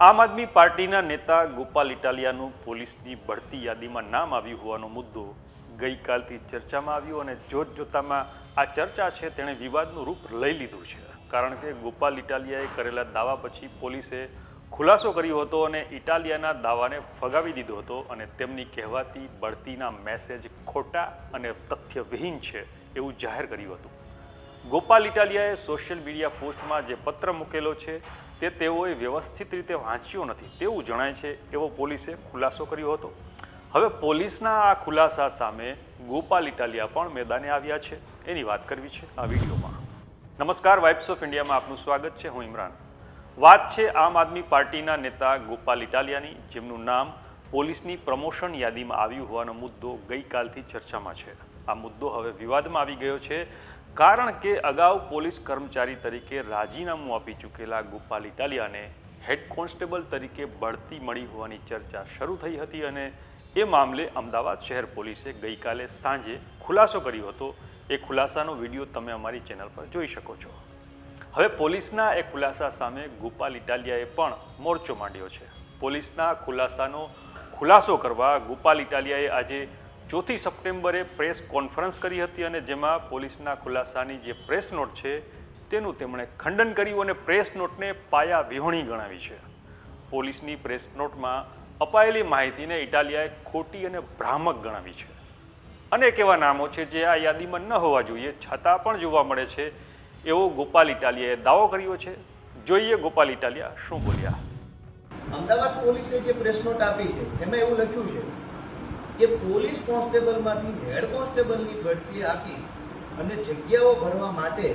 આમ આદમી પાર્ટીના નેતા ગોપાલ ઇટાલિયાનું પોલીસની બઢતી યાદીમાં નામ આવ્યું હોવાનો મુદ્દો ગઈકાલથી ચર્ચામાં આવ્યો અને જોત જોતામાં આ ચર્ચા છે તેણે વિવાદનું રૂપ લઈ લીધું છે. કારણ કે ગોપાલ ઇટાલિયાએ કરેલા દાવા પછી પોલીસે ખુલાસો કર્યો હતો અને ઇટાલિયાના દાવાને ફગાવી દીધો હતો અને તેમની કહેવાતી બઢતીના મેસેજ ખોટા અને તથ્યવિહીન છે એવું જાહેર કર્યું હતું. ગોપાલ ઇટાલિયાએ સોશિયલ મીડિયા પોસ્ટમાં જે પત્ર મૂકેલો છે તે તેઓએ વ્યવસ્થિત રીતે વાંચ્યો નથી. તેવું જણાય છે એવો પોલીસે ખુલાસો કર્યો હતો. હવે પોલીસના આ ખુલાસા સામે ગોપાલ ઇટાલિયા પણ મેદાને આવ્યા છે. એની વાત કરવી છે આ વિડીયોમાં. નમસ્કાર વાઇબ્સ ઓફ ઇન્ડિયામાં આપનું સ્વાગત છે. હું ઇમરાન. વાત છે આમ આદમી પાર્ટીના નેતા ગોપાલ ઇટાલિયાની, જેમનું નામ પોલીસની પ્રમોશન યાદીમાં આવ્યું હોવાનો મુદ્દો ગઈકાલથી ચર્ચામાં છે. આ મુદ્દો હવે વિવાદમાં આવી ગયો છે. કારણ કે અગાઉ પોલીસ કર્મચારી તરીકે રાજીનામું આપી ચૂકેલા ગોપાલ ઇટાલિયાને હેડ કોન્સ્ટેબલ તરીકે બઢતી મળી હોવાની ચર્ચા શરૂ થઈ હતી અને એ મામલે અમદાવાદ શહેર પોલીસે ગઈકાલે સાંજે ખુલાસો કર્યો હતો. એ ખુલાસાનો વીડિયો તમે અમારી ચેનલ પર જોઈ શકો છો. હવે પોલીસના એ ખુલાસા સામે ગોપાલ ઇટાલિયાએ પણ મોરચો માંડ્યો છે. પોલીસના ખુલાસાનો ખુલાસો કરવા ગોપાલ ઇટાલિયાએ આજે ચોથી સપ્ટેમ્બરે પ્રેસ કોન્ફરન્સ કરી હતી અને જેમાં પોલીસના ખુલાસાની જે પ્રેસ નોટ છે, તેનું તેમણે ખંડન કર્યું અને પ્રેસ નોટને પાયા વિહોણી ગણાવી છે. પોલીસની પ્રેસ નોટમાં અપાયેલી માહિતીને ઇટાલિયાએ ખોટી અને ભ્રામક ગણાવી છે. અનેક એવા નામો છે જે આ યાદીમાં ન હોવા જોઈએ, છતાં પણ જોવા મળે છે. એવો ગોપાલ ઇટાલિયાએ દાવો કર્યો છે. જોઈએ ગોપાલ ઇટાલિયા શું બોલ્યા. અમદાવાદ પોલીસે જે પ્રેસ નોટ આપી છે, એમાં એવું લખ્યું છે કે પોલીસ કોન્સ્ટેબલમાંથી હેડ કોન્સ્ટેબલની બઢતી આપી અને જગ્યાઓ ભરવા માટે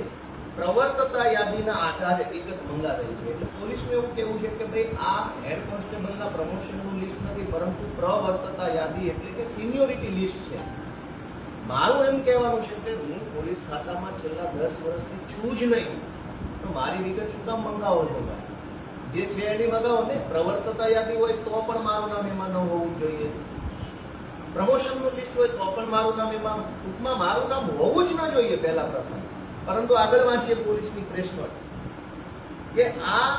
પ્રવર્તતા યાદીના આધારે વિગત મંગાવેલી છે. એટલે પોલીસનું એવું કહેવું છે કે ભાઈ, આ હેડ કોન્સ્ટેબલના પ્રમોશનનું લિસ્ટ નથી, પરંતુ પ્રવર્તતા યાદી એટલે કે સિનિયોરિટી લિસ્ટ છે. મારું એમ કહેવાનું છે કે હું પોલીસ ખાતામાં છેલ્લા દસ વર્ષથી છું જ નહીં, તો મારી વિગત શું કામ મંગાવો છો જે છે એની મગાવો ને, પ્રવર્તતા યાદી હોય તો પણ મારું નામ પ્રમોશનનું લિસ્ટ હોય તો પણ મારું નામ એમાં ટૂંકમાં મારું નામ હોવું જ ન જોઈએ પહેલા પ્રથમ. પરંતુ આગળ વાંચીએ પોલીસની પ્રેસ નોટ કે આ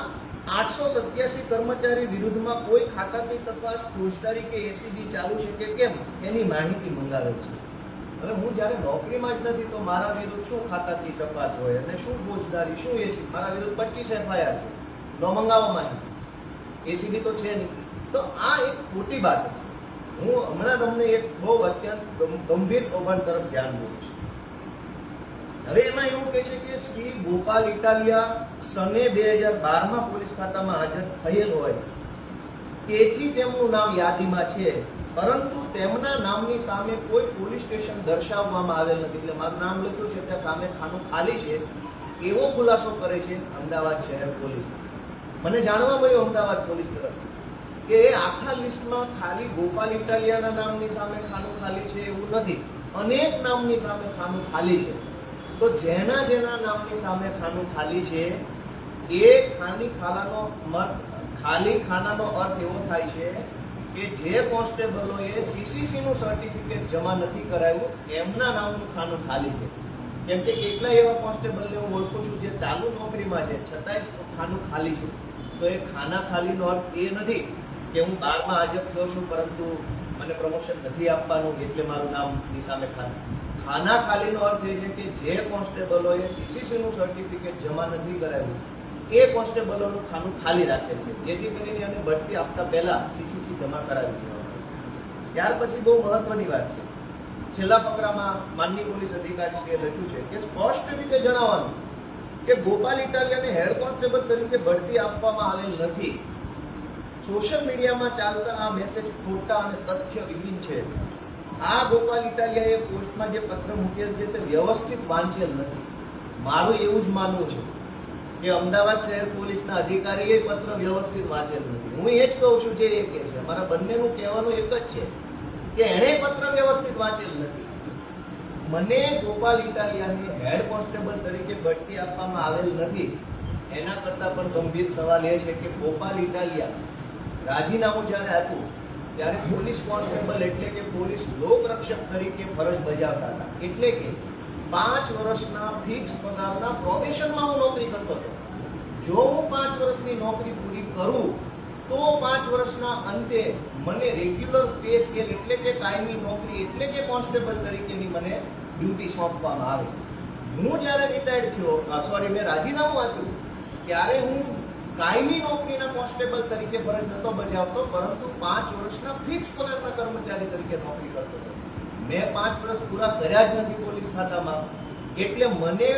આઠસો સત્યાસી કર્મચારી વિરુદ્ધમાં કોઈ ખાતાની તપાસ ફોજદારી કે એસીબી ચાલુ છે કે કેમ, એની માહિતી મંગાવે છે. હવે હું જ્યારે નોકરીમાં જ નથી તો મારા વિરુદ્ધ શું ખાતાની તપાસ હોય અને શું ફોજદારી, શું એસી મારા વિરુદ્ધ પચીસ એફઆઈઆર છે. ન મંગાવવા માહિતી. એસીબી તો છે નહીં. તો આ એક ખોટી બાબત છે. હું હમણાં તમને એક બહુ અત્યંત ગંભીર કૌભાંડ તરફ ધ્યાન દઉં છું. હવે એમાં એવું કહે છે કે શ્રી ગોપાલ ઇટાલિયા સને બે હજાર બારમાં પોલીસ ખાતામાં હાજર થયેલ હોય. તેથી તેમનું નામ યાદીમાં છે. પરંતુ તેમના નામની સામે કોઈ પોલીસ સ્ટેશન દર્શાવવામાં આવેલ નથી. એટલે મારું નામ લખ્યું છે, ત્યાં સામે ખાનું ખાલી છે. એવો ખુલાસો કરે છે અમદાવાદ શહેર પોલીસ. મને જાણવા મળ્યું અમદાવાદ પોલીસ તરફથી. કે આખા લિસ્ટમાં ખાલી ગોપાલ ઇટાલિયાના નામની સામે ખાનું ખાલી છે એવું નથી. અનેક નામની સામે ખાનું ખાલી છે. તો જેના જેના નામની સામે ખાનું ખાલી છે, એ ખાની ખાલાનો મત, ખાલી ખાનાનો અર્થ એવો થાય છે કે જે કોન્સ્ટેબલોએ સીસીસીનું સર્ટિફિકેટ જમા નથી કરાવ્યું, એમના નામનું ખાનું ખાલી છે. કેમ કે કેટલા એવા કોન્સ્ટેબલને હું ઓળખું છું જે ચાલુ નોકરીમાં છે, છતાંય ખાનું ખાલી છે. તો એ ખાના ખાલીનો અર્થ એ નથી કે હું બારમાં હાજર થયો છું, પરંતુ મને પ્રમોશન નથી આપવાનું, એટલે મારું નામની સામે ખાનું. ખાના ખાલીનો અર્થ એ છે કે જે કોન્સ્ટેબલોએ સીસીસીનું સર્ટિફિકેટ જમા નથી કરાવ્યું, એ કોન્સ્ટેબલોનું ખાનું ખાલી રાખે છે. જેથી કરીને એને બઢતી આપતા પહેલા સીસીસી જમા કરાવી દેવામાં ત્યાર પછી બહુ મહત્વની વાત છે. છેલ્લા ફકરામાં માનની પોલીસ અધિકારીશ્રીએ લખ્યું છે કે સ્પષ્ટ રીતે જણાવવાનું કે ગોપાલ ઇટાલિયાને હેડ કોન્સ્ટેબલ તરીકે બઢતી આપવામાં આવેલ નથી. સોશિયલ મીડિયામાં ચાલતા આ મેસેજ ખોટા અને તથ્ય વિહીન છે. આ ગોપાલ ઇટાલિયાએ પોસ્ટમાં જે પત્ર મૂકેલ છે તે વ્યવસ્થિત વાંચેલ નથી. મારું એવું જ માનવું છે કે અમદાવાદ શહેર પોલીસના અધિકારીએ પત્ર વ્યવસ્થિત વાંચેલ નથી. હું એ જ કહું છું જે એ કહે છે. મારા બંનેનું કહેવાનું એક જ છે કે એણે પત્ર વ્યવસ્થિત વાંચેલ નથી. મને ગોપાલ ઇટાલિયાની હેડ કોન્સ્ટેબલ તરીકે બઢતી આપવામાં આવેલ નથી. એના કરતાં પણ ગંભીર સવાલ એ છે કે ગોપાલ ઇટાલિયા રાજીનામું જ્યારે આપ્યું, ત્યારે પોલીસ કોન્સ્ટેબલ એટલે કે પોલીસ લોકરક્ષક તરીકે ફરજ બજાવતા હતા. એટલે કે પાંચ વર્ષના ફિક્સ પગારના પ્રોબેશનમાં હું નોકરી કરતો હતો. જો હું પાંચ વર્ષની નોકરી પૂરી કરું, તો પાંચ વર્ષના અંતે મને રેગ્યુલર પે સ્કેલ એટલે કે કાયમી નોકરી એટલે કે કોન્સ્ટેબલ તરીકેની મને ડ્યુટી સોંપવામાં આવે. હું જ્યારે રિટાયર્ડ થયો સોરી મેં રાજીનામું આપ્યું, ત્યારે હું કાયમી નોકરીના કોન્સ્ટેબલ તરીકે ફરજ નહોતો બજાવતો, પરંતુ પાંચ વર્ષના ફિક્સ પગારના કર્મચારી તરીકે નોકરી કરતો હતો. મેં પાંચ વર્ષ પૂરા કર્યા જ નથી પોલીસ ખાતામાં. એટલે મને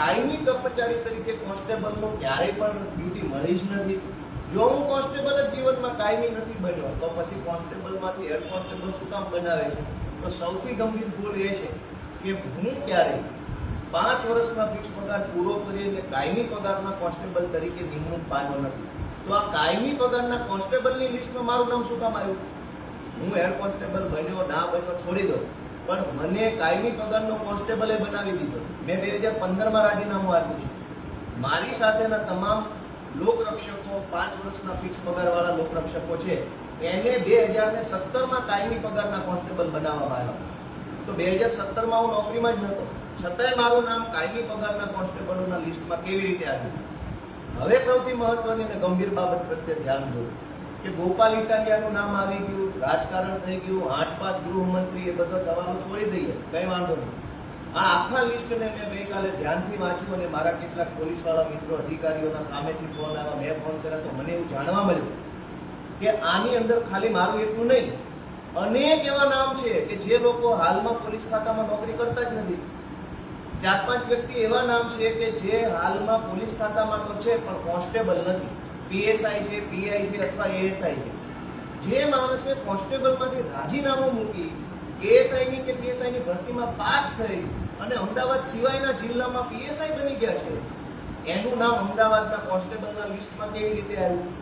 કાયમી કર્મચારી તરીકે કોન્સ્ટેબલનો ક્યારેય પણ ડ્યુટી મળી જ નથી. જો હું કોન્સ્ટેબલ જ જીવનમાં કાયમી નથી બન્યો, તો પછી કોન્સ્ટેબલમાંથી હેડ કોન્સ્ટેબલ શું કામ બનાવે છે? તો સૌથી ગંભીર ભૂલ એ છે કે હું ક્યારેય પાંચ વર્ષના ફિક્સ પગાર પૂરો કરી અને કાયમી પગારના કોન્સ્ટેબલ તરીકે નિમણૂક પામ્યો નથી. તો આ કાયમી પગારના કોન્સ્ટેબલની લિસ્ટમાં મારું નામ શું કામ આવ્યું? હું હેડ કોન્સ્ટેબલ બન્યો, ના બન્યો છોડી દઉં. પણ મને કાયમી પગારનો કોન્સ્ટેબલે બનાવી દીધો. મેં બે હજાર પંદરમાં રાજીનામું આપ્યું છે. મારી સાથેના તમામ લોકરક્ષકો, પાંચ વર્ષના ફિક્સ પગારવાળા લોકરક્ષકો છે, એને બે હજાર ને સત્તરમાં કાયમી પગારના કોન્સ્ટેબલ બનાવવામાં આવ્યા તો બે હજાર સત્તરમાં હું નોકરીમાં જ નહોતો. છતાંય મારું નામ કાયમી પગારના કોન્સ્ટેબલોના લિસ્ટમાં કેવી રીતે આવ્યું? હવે સૌથી મહત્વની અને ગંભીર બાબત પ્રત્યે ધ્યાન દો કે ગોપાલ ઇટાલિયાનું નામ આવી ગયું, રાજકારણ થઈ ગયું આઠ પાસ ગૃહમંત્રી એ બધા સવાલો છોડી દઈએ, કઈ વાંધો નહીં. આ આખા લિસ્ટને મેં ગઈકાલે ધ્યાનથી વાંચ્યું અને મારા કેટલાક પોલીસવાળા મિત્રો અધિકારીઓના સામેથી ફોન આવ્યા, મેં ફોન કર્યા તો મને એવું જાણવા મળ્યું કે આની અંદર ખાલી મારું એટલું નહીં, અનેક એવા નામ છે કે જે લોકો હાલમાં પોલીસ ખાતામાં નોકરી કરતા જ નથી. ચાર પાંચ વ્યક્તિ એવા નામ છે કે જે હાલમાં પોલીસ ખાતામાં તો છે, પણ કોન્સ્ટેબલ નથી. પીએસઆઈ છે, પીઆઈ છે અથવા એએસઆઈ છે. જે માણસે કોન્સ્ટેબલમાંથી રાજીનામું મૂકી, એએસઆઈની કે પીએસઆઈની ભરતીમાં પાસ થઈ અને અમદાવાદ સિવાયના જિલ્લામાં પીએસઆઈ બની ગયા છે, એનું નામ અમદાવાદના કોન્સ્ટેબલના લિસ્ટમાં કેવી રીતે આવ્યું?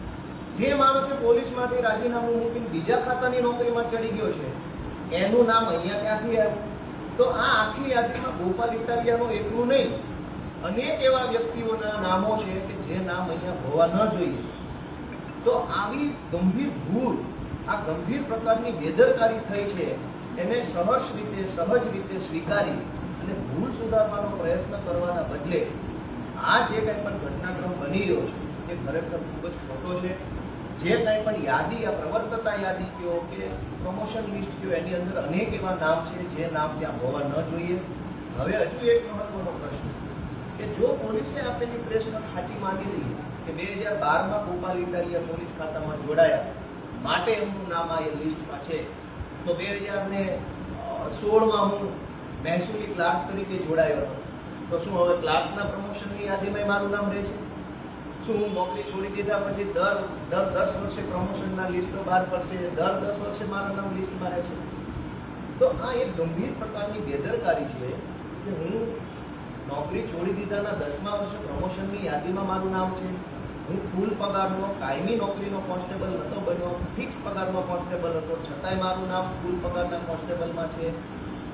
જે માણસે પોલીસમાંથી રાજીનામું મૂકીને બીજા ખાતાની નોકરીમાં ચડી ગયો છે, એનું નામ અહીંયા ક્યાંથી આવ્યું? તો આ આખી યાદીમાં ગોપાલ ઇટાલિયાનું એકલું નહીં, અનેક એવા વ્યક્તિઓના નામો છે કે જે નામ અહીંયા હોવા ન જોઈએ. તો આવી ગંભીર ભૂલ, આ ગંભીર પ્રકારની બેદરકારી થઈ છે, એને સહજ રીતે સહજ રીતે સ્વીકારી અને ભૂલ સુધારવાનો પ્રયત્ન કરવાના બદલે, આ જે કંઈ પણ ઘટનાક્રમ બની રહ્યો છે, એ ખરેખર ખૂબ જ ખોટો છે. જે કાંઈ પણ યાદી, આ પ્રવર્તતા યાદી કહો કે પ્રમોશન લિસ્ટ કહો એની અંદર અનેક એવા નામ છે જે નામ ત્યાં હોવા ન જોઈએ. હવે હજુ એક મહત્વનો પ્રશ્ન કે જો પોલીસે આપેલી પ્રેસમાં ખાંચી માની લઈએ કે બે હજાર બારમાં ગોપાલ ઇટાલિયા પોલીસ ખાતામાં જોડાયા, માટે એમનું નામ આ લિસ્ટમાં છે, તો બે હજાર ને સોળમાં હું મહેસૂલી ક્લાર્ક તરીકે જોડાયો હતો. તો શું હવે ક્લાર્કના પ્રમોશનની યાદીમાં મારું નામ રહેશે? શું હું નોકરી છોડી દીધા પછી દર દર દસ વર્ષે પ્રમોશનના લિસ્ટો બહાર પડશે. દર દસ વર્ષે મારા નામ લિસ્ટમાં રહેશે તો આ એક ગંભીર પ્રકારની બેદરકારી છે કે હું નોકરી છોડી દીધાના દસમા વર્ષે પ્રમોશનની યાદીમાં મારું નામ છે. હું ફૂલ પગારનો, કાયમી નોકરીનો કોન્સ્ટેબલ નહોતો બન્યો ફિક્સ પગારનો કોન્સ્ટેબલ હતો. છતાંય મારું નામ ફૂલ પગારના કોન્સ્ટેબલમાં છે.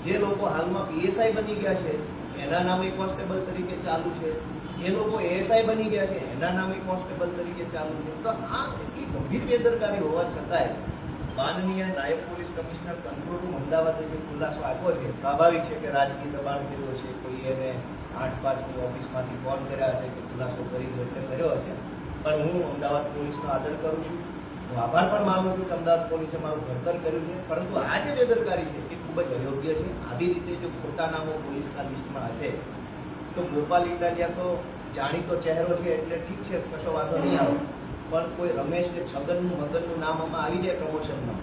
જે લોકો હાલમાં પીએસઆઈ બની ગયા છે, એના નામે કોન્સ્ટેબલ તરીકે ચાલુ છે. જે લોકો એએસઆઈ બની ગયા છે એના નામે કોન્સ્ટેબલ તરીકે ચાલુ છે. તો આ એટલી ગંભીર બેદરકારી હોવા છતાંય માનનીય નાયબ પોલીસ કમિશનર કંટ્રોલરૂમ અમદાવાદે જે ખુલાસો આપ્યો છે. સ્વાભાવિક છે કે રાજકીય દબાણ કર્યો છે કોઈ એને આઠ પાસની ઓફિસમાંથી ફોન કર્યા હશે કે ખુલાસો કરી દો એટલે કર્યો હશે. પણ હું અમદાવાદ પોલીસનો આદર કરું છું. હું આભાર પણ માનું છું કે અમદાવાદ પોલીસે મારું ઘડતર કર્યું છે. પરંતુ આ જે બેદરકારી છે, એ ખૂબ જ અયોગ્ય છે. આવી રીતે જો ખોટા નામો પોલીસના લિસ્ટમાં હશે તો ગોપાલ ઇટાલિયા તો જાણીતો ચહેરો છે એટલે ઠીક છે, કશો વાંધો નહીં આવે. પણ કોઈ રમેશ કે છગનનું મગનનું નામ આમાં આવી જાય પ્રમોશનમાં.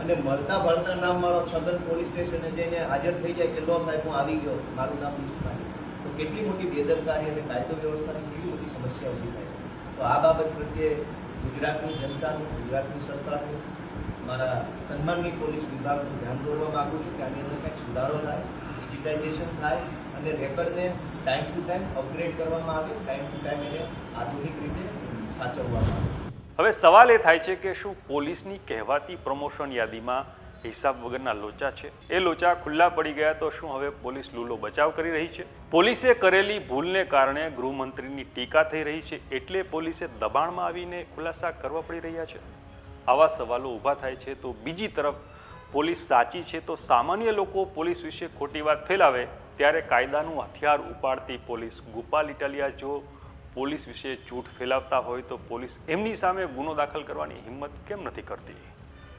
અને મળતા ભળતા નામ મારો છગન પોલીસ સ્ટેશને જઈને હાજર થઈ જાય કે, લો સાહેબ, હું આવી ગયો. મારું નામ લિસ્ટમાં તો કેટલી મોટી બેદરકારી અને કાયદો વ્યવસ્થાની કેવી મોટી સમસ્યા ઊભી થાય. તો આ બાબત પ્રત્યે ગુજરાતની જનતાનું, ગુજરાતની સરકારનું, મારા સન્માનની પોલીસ વિભાગનું ધ્યાન દોરવા માગું છું કે આની અંદર કંઈક સુધારો થાય, ડિજિટાઇઝેશન થાય અને રેકર્ડને ટાઈમ ટુ ટાઈમ અપગ્રેડ કરવામાં આવે, ટાઈમ ટુ ટાઈમ એને આધુનિક રીતે સાચવવામાં આવે. હવે સવાલ એ થાય છે કે શું પોલીસની કહેવાતી પ્રમોશન યાદીમાં હિસાબ વગરના લોચા છે? એ લોચા ખુલ્લા પડી ગયા તો શું હવે પોલીસ લૂલો બચાવ કરી રહી છે? પોલીસે કરેલી ભૂલને કારણે ગૃહમંત્રીની ટીકા થઈ રહી છે, એટલે પોલીસે દબાણમાં આવીને ખુલાસા કરવા પડી રહ્યા છે? આવા સવાલો ઊભા થાય છે તો બીજી તરફ પોલીસ સાચી છે તો સામાન્ય લોકો પોલીસ વિશે ખોટી વાત ફેલાવે ત્યારે કાયદાનું હથિયાર ઉપાડતી પોલીસ ગોપાલ ઇટાલિયા જો પોલીસ વિશે જૂઠ ફેલાવતા હોય તો પોલીસ એમની સામે ગુનો દાખલ કરવાની હિંમત કેમ નથી કરતી?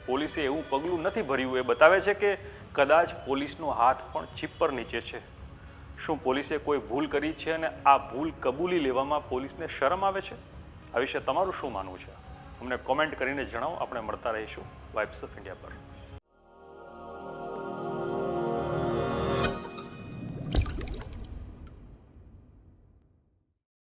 પોલીસે એવું પગલું નથી ભર્યું એ બતાવે છે કે કદાચ પોલીસનો હાથ પણ ચીપ પર નીચે છે. શું પોલીસે કોઈ ભૂલ કરી છે અને આ ભૂલ કબૂલી લેવામાં પોલીસને શરમ આવે છે? આ વિશે તમારું શું માનવું છે? અમને કોમેન્ટ કરીને જણાવો. આપણે મળતા રહીશું વાઇબ્સ ઓફ ઇન્ડિયા પર.